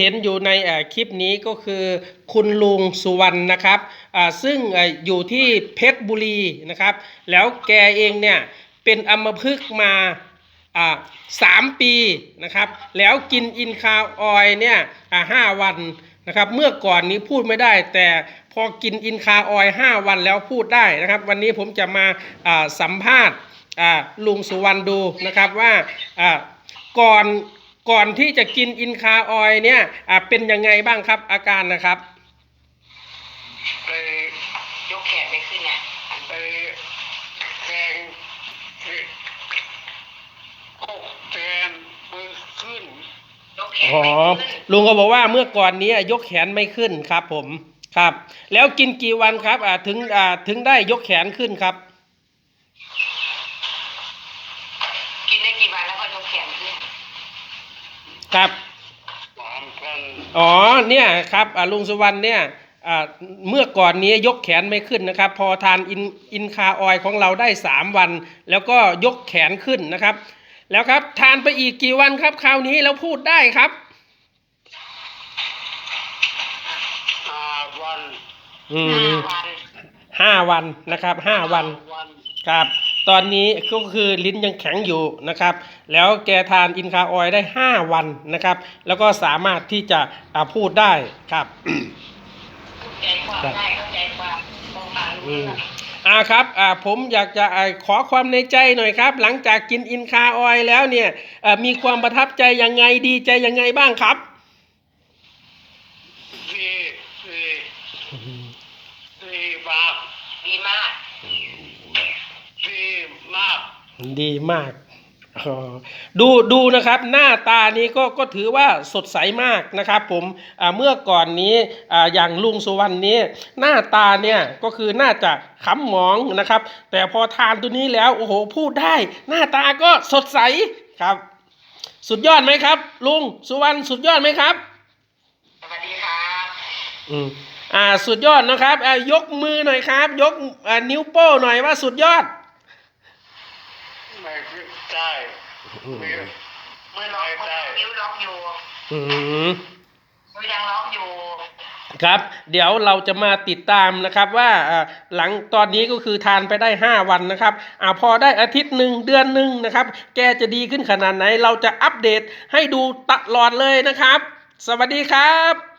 เห็นอยู่ในคลิปนี้ก็คือคุณลุงสุวรรณนะครับซึ่งอยู่ที่เพชรบุรีนะครับ แล้วแกเองเนี่ยเป็นอัมพฤกษ์มาสามปีนะครับ แล้วกินอินคาออยเนี่ยห้าวันนะครับ เมื่อก่อนนี้พูดไม่ได้ แต่พอกินอินคาออยห้าวันแล้วพูดได้นะครับ วันนี้ผมจะมาสัมภาษณ์ลุงสุวรรณดูนะครับว่าก่อน ก่อนที่จะกินอินคาออยล์เนี่ยอะเป็นยังไงบ้างครับอาการนะครับไปยกแขนไม่ขึ้นเนี่ยไปแทงอกแทนมือขึ้นยกแขนอ๋อไม่ขึ้นลุงก็บอกว่าเมื่อก่อนนี้ยกแขนไม่ขึ้นครับผมครับ แล้วกินกี่วันครับอ่าถึงอ่าถึงได้ยกแขนขึ้นครับ กินได้กี่วันแล้วก็ยกแขนขึ้น ครับสามพันอ๋อเนี่ยครับอ่าลุงสุวรรณเนี่ยอ่าเมื่อก่อนนี้ยกแขนไม่ขึ้นนะครับ พอทานอินอินคาออยล์ของเราได้สามวัน แล้วก็ยกแขนขึ้นนะครับ แล้วครับทานไปอีกกี่วันครับ คราวนี้แล้วพูดได้ครับห้าวันอืห้ามวันห้าวันนะครับห้าวันวันครับ ตอนนี้ก็คือลิ้นยังแข็งอยู่นะครับ แล้วแกทานอินคาออยล์ได้ 5 วันนะครับ แล้วก็สามารถที่จะอ่าพูดได้ครับเข้าใจความได้เข้าใจความมองฟังรู้อืมเรื่องอ่าครับอ่าผมอยากจะอ่าขอความในใจหน่อยครับ หลังจากกินอินคาออยล์แล้วเนี่ยอ่ามีความประทับใจยังไงดีใจยังไงบ้างครับดีดีดีมากดีมากดีมาก ดีมากอ๋อดูดูนะครับหน้าตานี้ก็ก็ถือว่าสดใสมากนะครับผมอ่าเมื่อก่อนนี้อ่าอย่างลุงสุวรรณนี้ หน้าตาเนี่ยก็คือน่าจะขำหมองนะครับ แต่พอทานตัวนี้แล้วโอ้โหพูดได้ หน้าตาก็สดใสครับ สุดยอดไหมครับ ลุงสุวรรณสุดยอดไหมครับสวัสดีครับอืมอ่าสุดยอดนะครับอ่ายกมือหน่อยครับ ยกอ่านิ้วโป้หน่อยว่าสุดยอด ไม่ขึ้นได้ไม่มือล็อกมือนิ้วล็อกอยู่อืมมือยังล็อกอยู่ ครับ เดี๋ยวเราจะมาติดตามนะครับว่าอ่าหลังตอนนี้ก็คือทานไปได้ 5 วันนะครับอ่าพอได้อาทิตย์หนึ่งเดือนหนึ่งนะครับ แกจะดีขึ้นขนาดไหน เราจะอัปเดตให้ดูตลอดเลยนะครับ สวัสดีครับ